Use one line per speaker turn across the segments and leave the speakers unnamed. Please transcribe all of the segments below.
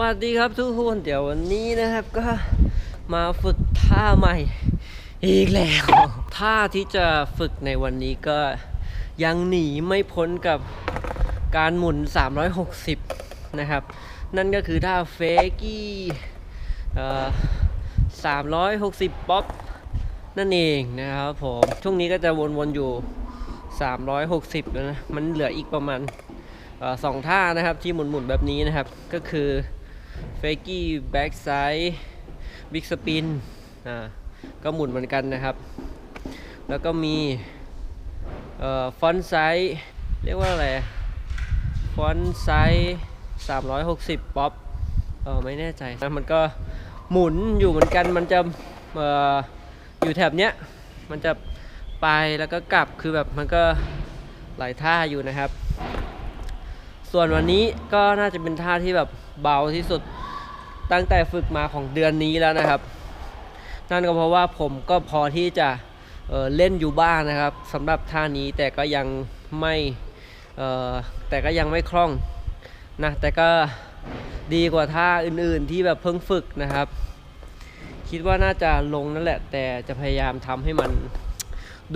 วัสดีครับทุกคนเดี๋ยววันนี้นะครับก็มาฝึกท่าใหม่อีกแล้ว ท่าที่จะฝึกในวันนี้ก็ยังหนีไม่พ้นกับการหมุน 360 นะครับ นั่นก็คือท่าเฟกี้เอ่อ360 ป๊อปนั่นเองนะครับผมช่วงนี้ก็จะวนๆอยู่ 360 แล้วนะ มันเหลืออีกประมาณสองท่านะครับที่หมุนๆแบบนี้นะครับก็คือ เฟกี้แบ็กไซด์บิ๊กสปินอ่าก็หมุนเหมือนกันนะครับ แล้วก็มีเอ่อฟอนไซด์เรียกว่าอะไรฟอนไซด์360 ป๊อปเออไม่แน่ใจนะมันก็หมุนอยู่เหมือนกันมันจะเอ่ออยู่แถบเนี้ยมันจะไปแล้วก็กลับคือแบบมันก็หลายท่าอยู่นะครับ ส่วนวันนี้ก็น่าจะเป็นท่าที่แบบเบาที่สุด ตั้งแต่ฝึกมาของเดือนนี้แล้วนะครับ นั่นก็เพราะว่าผมก็พอที่จะเเล่นอยู่บ้างนะครับสำหรับท่านี้แต่ก็ยังไม่แต่ก็ยังไม่คล่องนะแต่ก็ดีกว่าท่าอื่นๆที่แบบเพิ่งฝึกนะครับ คิดว่าน่าจะลงนั่นแหละ แต่จะพยายามทำให้มัน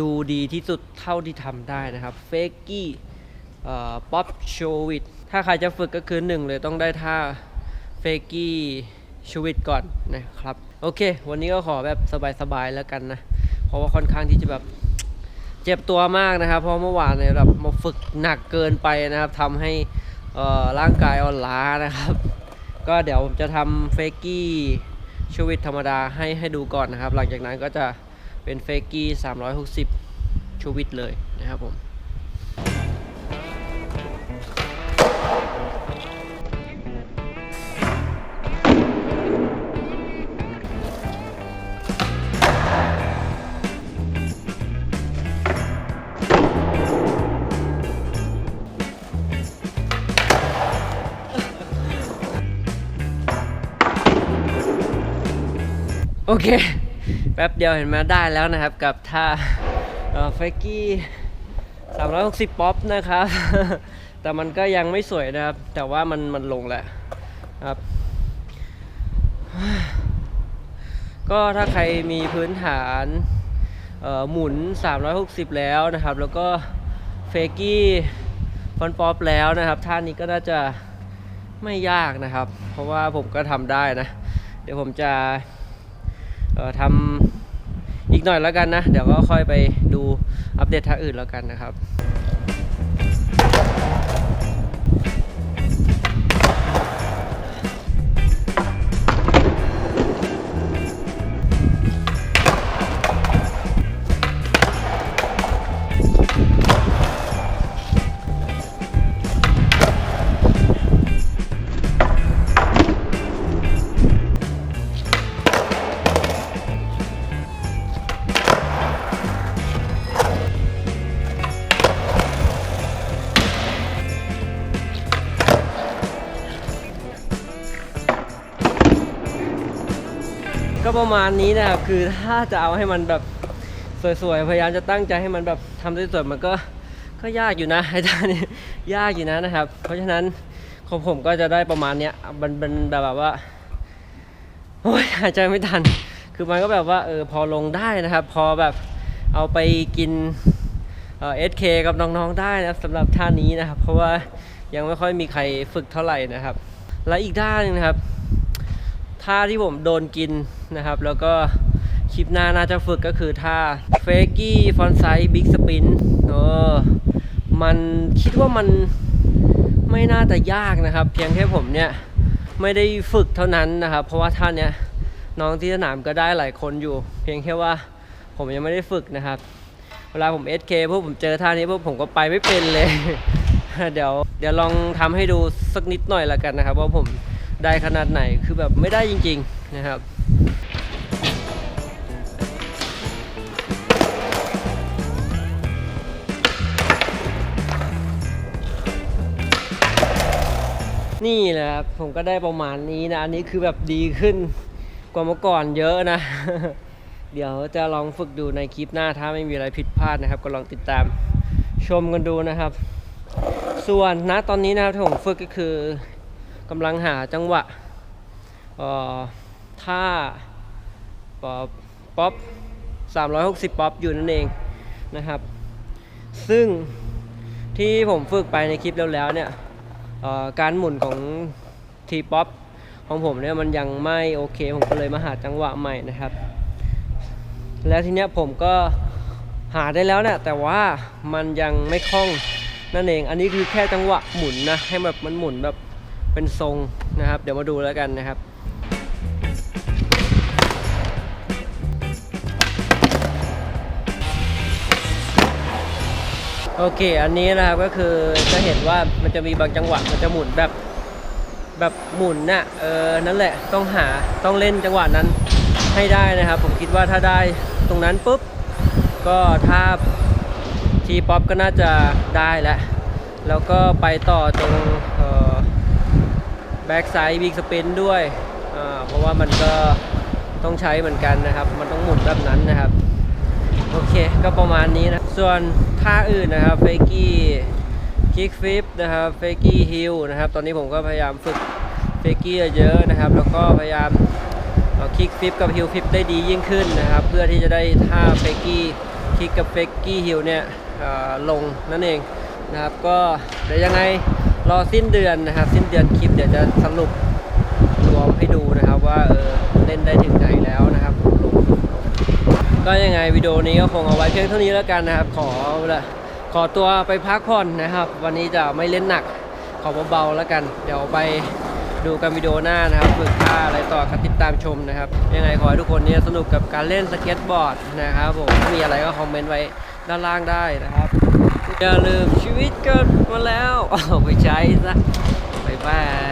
ดูดีที่สุดเท่าที่ทำได้นะครับเฟกกี้ป๊อปโชวิดถ้าใครจะฝึกก็คือหนึ่งเลยต้องได้ท่า เฟกี้ชวิดก่อนนะครับ โอเค วันนี้ก็ขอแบบสบายๆแล้วกันนะ เพราะว่าค่อนข้างที่จะแบบเจ็บตัวมากนะครับ เพราะเมื่อวานเนี่ยแบบมาฝึกหนักเกินไปนะครับทำให้อ่อร่างกายอ่อนล้านะครับ ก็เดี๋ยวผมจะทำเฟกี้ชวิดธรรมดาให้ให้ดูก่อนนะครับ หลังจากนั้นก็จะเป็นเฟกี้360ชวิดเลยนะครับผม โอเค แป๊บเดียวเห็นไหมได้แล้วนะครับกับท่าเฟกกี้360 ป๊อปนะครับ แต่มันก็ยังไม่สวยนะครับ แต่ว่ามันมันลงแหละครับ ก็ถ้าใครมีพื้นฐานหมุน 360 แล้วนะครับ แล้วก็เฟกกี้ฟอนป๊อปแล้วนะครับ ท่านี้ก็น่าจะไม่ยากนะครับ เพราะว่าผมก็ทำได้นะ เดี๋ยวผมจะ ทำอีกหน่อยแล้วกันนะ เดี๋ยวก็ค่อยไปดูอัปเดตท่าอื่นแล้วกันนะครับ ประมาณนี้นะครับคือถ้าจะเอาให้มันแบบสวยๆ พยายามจะตั้งใจให้มันแบบทำสวยๆมันก็ก็ยากอยู่นะอ้ท่านี้ยากอยู่นะนะครับ เพราะฉะนั้นของผมก็จะได้ประมาณเนี้ยมันเป็นแบบว่าโอ้ยหายใจไม่ทัน คือมันก็แบบว่าเออพอลงได้นะครับ พอแบบเอาไปกินเอสเคกับน้องๆได้นะครับสำหรับท่านี้นะครับ เพราะว่ายังไม่ค่อยมีใครฝึกเท่าไหร่นะครับ และอีกด้านนึงนะครับ ท่าที่ผมโดนกินนะครับ แล้วก็คลิปหน้าน่าจะฝึกก็คือท่าเฟกี้ฟอนไซด์บิ๊กสปินเออมันคิดว่ามันไม่น่าจะยากนะครับ เพียงแค่ผมเนี่ยไม่ได้ฝึกเท่านั้นนะครับ เพราะว่าท่าเนี้ยน้องที่สนามก็ได้หลายคนอยู่ เพียงแค่ว่าผมยังไม่ได้ฝึกนะครับ เวลาผม SK พวกผมเจอท่านี้พวกผมก็ไปไม่เป็นเลย เดี๋ยวเดี๋ยวลองทำให้ดูสักนิดหน่อยละกันนะครับว่าผม ได้ขนาดไหนคือแบบไม่ได้จริง ๆนะครับนี่แหละครับผมก็ได้ประมาณนี้นะ อันนี้คือแบบดีขึ้นกว่าเมื่อก่อนเยอะนะ เดี๋ยวจะลองฝึกดูในคลิปหน้าถ้าไม่มีอะไรผิดพลาดนะครับ ก็ลองติดตามชมกันดูนะครับ ส่วนณตอนนี้นะครับที่ผมฝึกก็คือ กำลังหาจังหวะท่าป๊อปป๊อป360 ป๊อปอยู่นั่นเองนะครับ ซึ่งที่ผมฝึกไปในคลิปแล้วๆเนี่ยการหมุนของทีป๊อปของผมเนี่ยมันยังไม่โอเค ผมก็เลยมาหาจังหวะใหม่นะครับ แล้วทีเนี้ยผมก็หาได้แล้วเนี่ยแต่ว่ามันยังไม่คล่องนั่นเอง อันนี้คือแค่จังหวะหมุนนะให้แบบมันหมุนแบบ เป็นทรงนะครับ เดี๋ยวมาดูแล้วกันนะครับโอเค อันนี้นะครับก็คือจะเห็นว่ามันจะมีบางจังหวะมันจะหมุนแบบแบบหมุนน่ะเออนั่นแหละต้องหาต้องเล่นจังหวะนั้นให้ได้นะครับ ผมคิดว่าถ้าได้ตรงนั้นปุ๊บ ก็ถ้าทีป๊อปก็น่าจะได้แล้วแล้วก็ไปต่อตรง แบ็กไซด์บิ๊กสปินด้วยเพราะว่ามันก็ต้องใช้เหมือนกันนะครับ มันต้องหมุนแบบนั้นนะครับ โอเคก็ประมาณนี้นะ ส่วนท่าอื่นนะครับเฟกี้คิกฟิปนะครับเฟกี้ฮิลนะครับ ตอนนี้ผมก็พยายามฝึกเฟกี้เยอะนะครับ แล้วก็พยายามคิกฟิปกับฮิลฟิปได้ดียิ่งขึ้นนะครับ เพื่อที่จะได้ท่าเฟกี้คิกกับเฟกี้ฮิลเนี่ยลงนั่นเองนะครับ ก็เดี๋ยวยังไง รอสิ้นเดือนนะครับ สิ้นเดือนคลิปเดี๋ยวจะสรุปรวมให้ดูนะครับว่าเออเล่นได้ถึงไหนแล้วนะครับก็ยังไงวิดีโอนี้ก็คงเอาไว้เพียงเท่านี้แล้วกันนะครับ ขอละขอตัวไปพักผ่อนนะครับ วันนี้จะไม่เล่นหนักขอเบาๆแล้วกัน เดี๋ยวไปดูกันวิดีโอหน้านะครับฝึกท่าอะไรต่อกันติดตามชมนะครับ ยังไงขอให้ทุกคนเนี่ยสนุกกับการเล่นสเก็ตบอร์ดนะครับผมถ้ามีอะไรก็คอมเมนต์ไว้ด้านล่างได้นะครับ อย่าลืมชีวิตเกิดมาแล้วเอาไปใช้ซะบ๊ายบาย